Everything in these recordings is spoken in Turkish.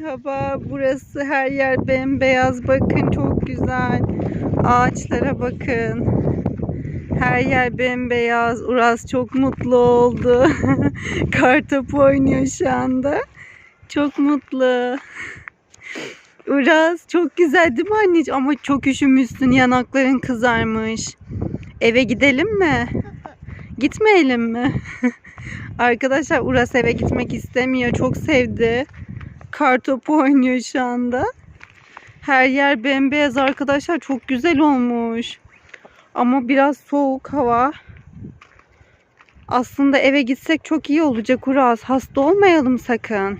Merhaba, burası her yer bembeyaz. Bakın çok güzel. Ağaçlara bakın. Her yer bembeyaz. Uras çok mutlu oldu. Kartopu oynuyor şu anda. Çok mutlu. Uras çok güzel değil mi anneciğim? Ama çok üşümüşsün. Yanakların kızarmış. Eve gidelim mi? Gitmeyelim mi? Arkadaşlar Uras eve gitmek istemiyor. Çok sevdi. Kartopu oynuyor şu anda. Her yer bembeyaz arkadaşlar. Çok güzel olmuş. Ama biraz soğuk hava. Aslında eve gitsek çok iyi olacak Uras. Hasta olmayalım sakın.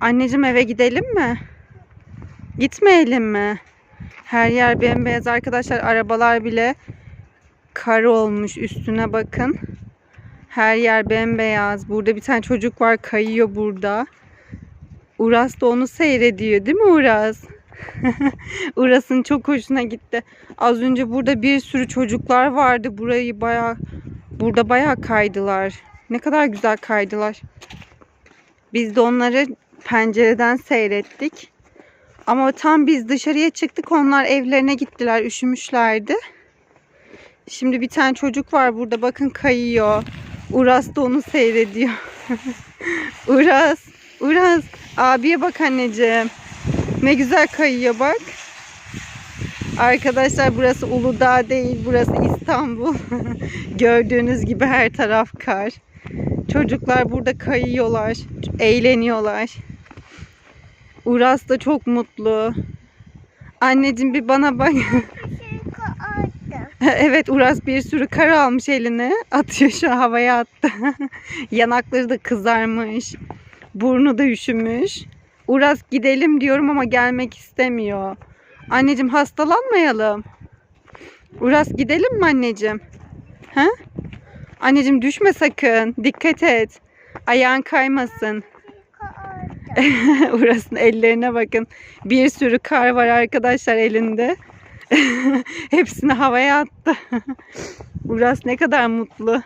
Anneciğim eve gidelim mi? Gitmeyelim mi? Her yer bembeyaz arkadaşlar. Arabalar bile kar olmuş. Üstüne bakın. Her yer bembeyaz. Burada bir tane çocuk var kayıyor burada. Uras da onu seyrediyor değil mi Uras? Uras'ın çok hoşuna gitti. Az önce burada bir sürü çocuklar vardı. Burayı baya burada baya kaydılar. Ne kadar güzel kaydılar. Biz de onları pencereden seyrettik. Ama tam biz dışarıya çıktık. Onlar evlerine gittiler. Üşümüşlerdi. Şimdi bir tane çocuk var burada. Bakın kayıyor. Uras da onu seyrediyor. Uras, Uras. Abiye bak anneciğim. Ne güzel kayıyor bak. Arkadaşlar burası Uludağ değil. Burası İstanbul. Gördüğünüz gibi her taraf kar. Çocuklar burada kayıyorlar. Eğleniyorlar. Uras da çok mutlu. Anneciğim bir bana bak. Evet Uras bir sürü kar almış eline. Atıyor şu havaya attı. Yanakları da kızarmış. Burnu da üşümüş. Uras gidelim diyorum ama gelmek istemiyor. Anneciğim hastalanmayalım. Uras gidelim mi anneciğim? Ha? Anneciğim düşme sakın. Dikkat et. Ayağın kaymasın. Uras'ın ellerine bakın. Bir sürü kar var arkadaşlar elinde. Hepsini havaya attı. Uras ne kadar mutlu.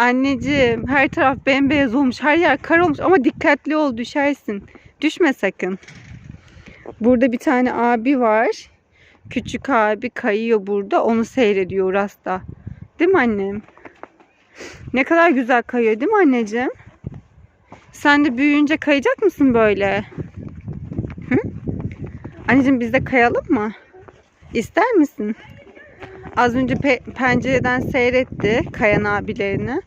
Anneciğim her taraf bembeyaz olmuş. Her yer kar olmuş ama dikkatli ol düşersin. Düşme sakın. Burada bir tane abi var. Küçük abi kayıyor burada. Onu seyrediyor Uras da. Değil mi annem? Ne kadar güzel kayıyor değil mi anneciğim? Sen de büyüyünce kayacak mısın böyle? Hı? Anneciğim biz de kayalım mı? İster misin? Az önce pe- pencereden seyretti Kayan abilerini.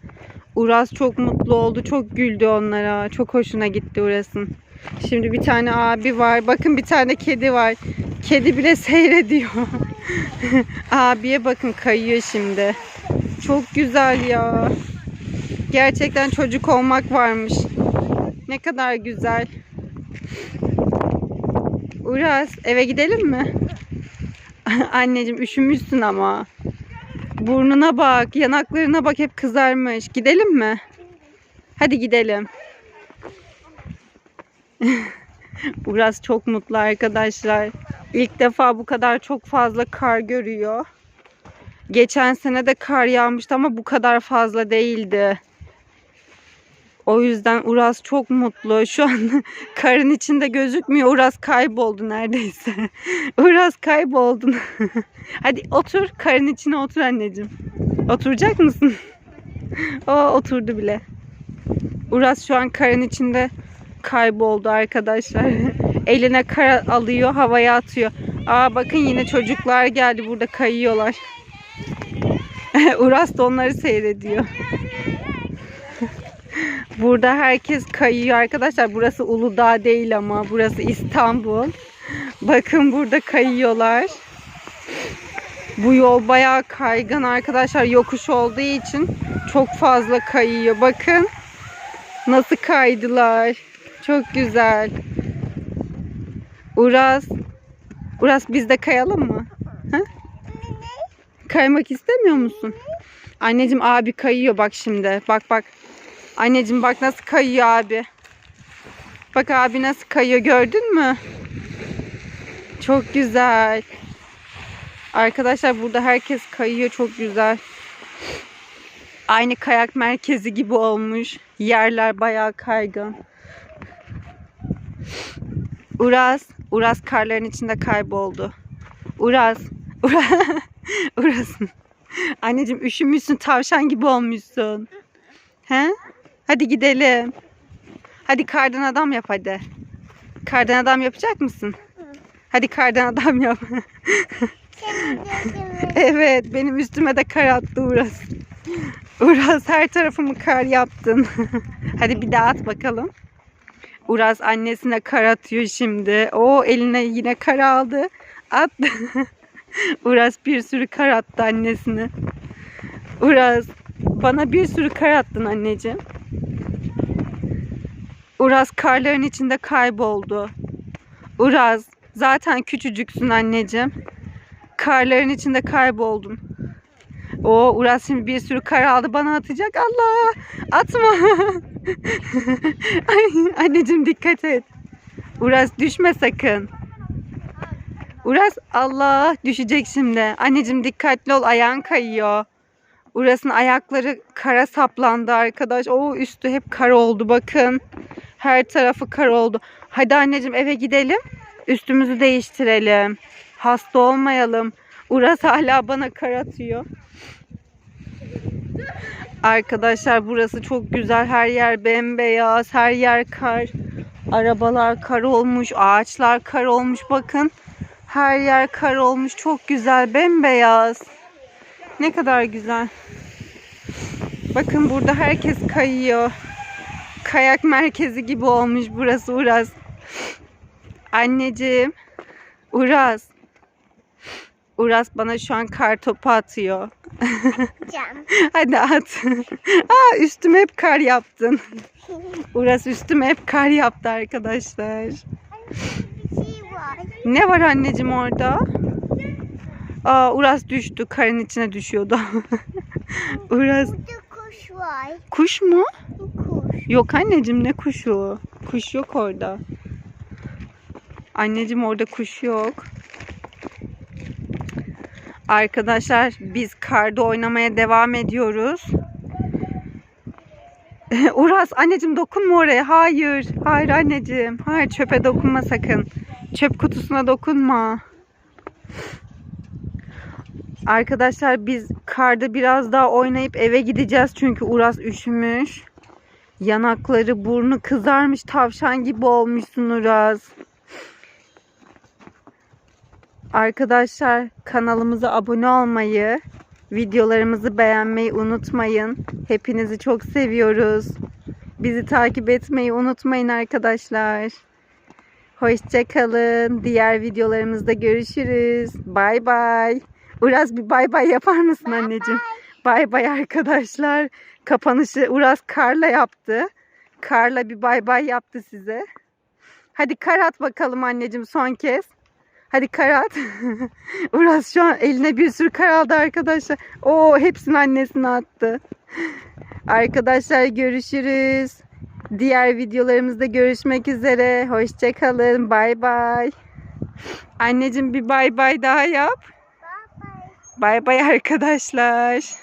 Uras çok mutlu oldu. Çok güldü onlara. Çok hoşuna gitti Uras'ın. Şimdi bir tane abi var. Bakın bir tane kedi var. Kedi bile seyrediyor. Abiye bakın kayıyor şimdi. Çok güzel ya. Gerçekten çocuk olmak varmış. Ne kadar güzel. Uras eve gidelim mi? Anneciğim üşümüşsün ama. Burnuna bak, yanaklarına bak hep kızarmış. Gidelim mi? Hadi gidelim. Uras çok mutlu arkadaşlar. İlk defa bu kadar çok fazla kar görüyor. Geçen sene de kar yağmıştı ama bu kadar fazla değildi. O yüzden Uras çok mutlu. Şu an karın içinde gözükmüyor. Uras kayboldu neredeyse. Uras kayboldun. Hadi otur. Karın içine otur anneciğim. Oturacak mısın? o oturdu bile. Uras şu an karın içinde kayboldu arkadaşlar. Eline kar alıyor, havaya atıyor. Aa bakın yine çocuklar geldi burada kayıyorlar. Uras da onları seyrediyor. Burada herkes kayıyor arkadaşlar. Burası Uludağ değil ama burası İstanbul. Bakın burada kayıyorlar. Bu yol bayağı kaygan arkadaşlar. Yokuş olduğu için çok fazla kayıyor. Bakın nasıl kaydılar. Çok güzel. Uras. Uras biz de kayalım mı? Ha? Kaymak istemiyor musun? Anneciğim abi kayıyor bak şimdi. Bak bak. Anneciğim bak nasıl kayıyor abi. Bak abi nasıl kayıyor gördün mü? Çok güzel. Arkadaşlar burada herkes kayıyor çok güzel. Aynı kayak merkezi gibi olmuş. Yerler bayağı kaygan. Uras, Uras karların içinde kayboldu. Uras, Uras, Uras. Anneciğim üşümüşsün, tavşan gibi olmuşsun. He? Hadi gidelim. Hadi kardan adam yap hadi. Kardan adam yapacak mısın? Hadi kardan adam yap. Evet, benim üstüme de kar attı Uras. Uras her tarafımı kar yaptın. hadi bir daha at bakalım. Uras annesine kar atıyor şimdi. O eline yine kar aldı. At. Uras bir sürü kar attı annesine. Uras bana bir sürü kar attın anneciğim. Uras karların içinde kayboldu. Uras zaten küçücüksün anneciğim. Karların içinde kayboldun. O Uras şimdi bir sürü kar aldı bana atacak. Allah atma. Anneciğim dikkat et. Uras düşme sakın. Uras Allah düşecek şimdi. Anneciğim dikkatli ol ayağın kayıyor. Uras'ın ayakları kara saplandı arkadaş. O üstü hep kar oldu bakın. Her tarafı kar oldu. Hadi anneciğim eve gidelim. Üstümüzü değiştirelim. Hasta olmayalım. Uras hala bana kar atıyor. Arkadaşlar burası çok güzel. Her yer bembeyaz. Her yer kar. Arabalar kar olmuş. Ağaçlar kar olmuş. Bakın. Her yer kar olmuş. Çok güzel. Bembeyaz. Ne kadar güzel. Bakın burada herkes kayıyor. Kayak merkezi gibi olmuş burası Uras. Anneciğim. Uras. Uras bana şu an kar topu atıyor. Hadi at. Aa üstüme hep kar yaptın. Uras üstüme hep kar yaptı arkadaşlar. Şey var. Ne var anneciğim orada? Aa Uras düştü. Karın içine düşüyordu. Uras Burada kuş var. kuş mu? Yok anneciğim ne kuşu? Kuş yok orada. Anneciğim orada kuş yok. Arkadaşlar biz karda oynamaya devam ediyoruz. Uras anneciğim dokunma oraya. Hayır. Hayır anneciğim. Hayır çöpe dokunma sakın. Çöp kutusuna dokunma. Arkadaşlar biz karda biraz daha oynayıp eve gideceğiz çünkü Uras üşümüş. Yanakları, burnu kızarmış tavşan gibi olmuşsun Uraz. Arkadaşlar kanalımıza abone olmayı, videolarımızı beğenmeyi unutmayın. Hepinizi çok seviyoruz. Bizi takip etmeyi unutmayın arkadaşlar. Hoşçakalın. Diğer videolarımızda görüşürüz. Bay bay. Uraz bir bay bay yapar mısın anneciğim? Bay bay arkadaşlar. Kapanışı Uras Kar'la yaptı. Kar'la bir bay bay yaptı size. Hadi kar at bakalım anneciğim son kez. Hadi kar at. Uras şu an eline bir sürü kar aldı arkadaşlar. Oo hepsini annesine attı. Arkadaşlar görüşürüz. Diğer videolarımızda görüşmek üzere. Hoşçakalın. Bay bay. Anneciğim bir bay bay daha yap. Bay bay arkadaşlar.